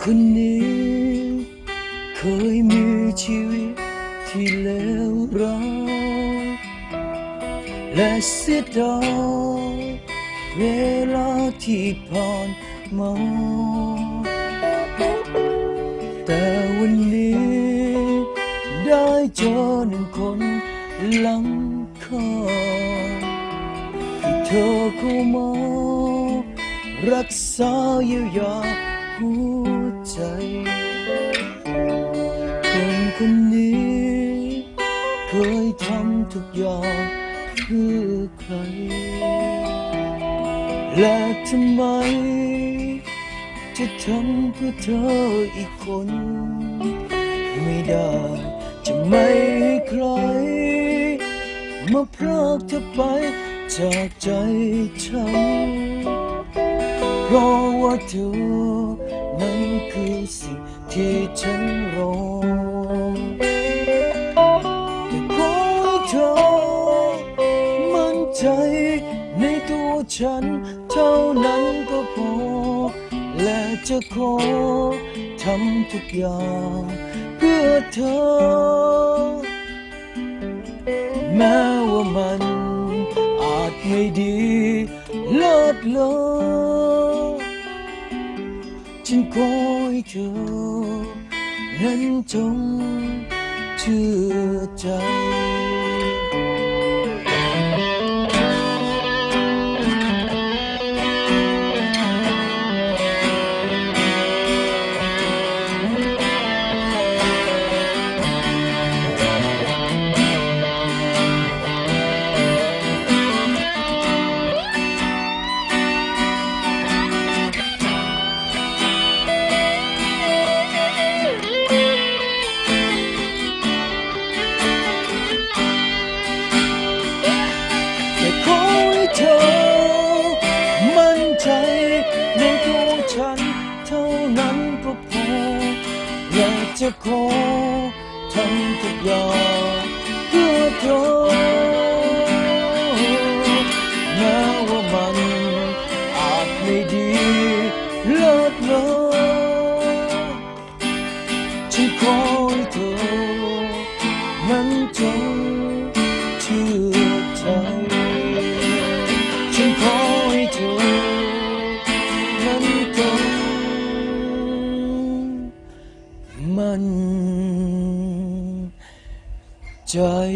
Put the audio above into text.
คนนี้ เคยมีชีวิตที่เลวร้ายและเสียดายเวลาที่ผ่านมาแต่วันนี้ ได้เจอหนึ่งคนหลังคาที่เธอเข้มารักษาเยียวยาหัว ใจ คนคนนี้ เคยทำทุกอย่างเพื่อใคร และทำไม จะทำเพื่อเธออีกคน ไม่ได้จะไม่ให้ใคร มาพรากเธอไปจากใจฉัน เพราะว่าเธอนั้นคือสิ่งที่ฉันรอแต่ขอเธอมั่นใจในตัวฉันเท่านั้นก็พอ และจะขอทำทุกอย่างเพื่อเธอ แม้ว่ามันอาจไม่ดีเลิศเลอ ฉันขอให้เเธอ มั่นใจในตัวฉัน เท่านั้นก็พอและจะขอทำทุกอย่างเพื่อเธอแม้ว่ามันอาจไม่ดีเลิศเลอ cháy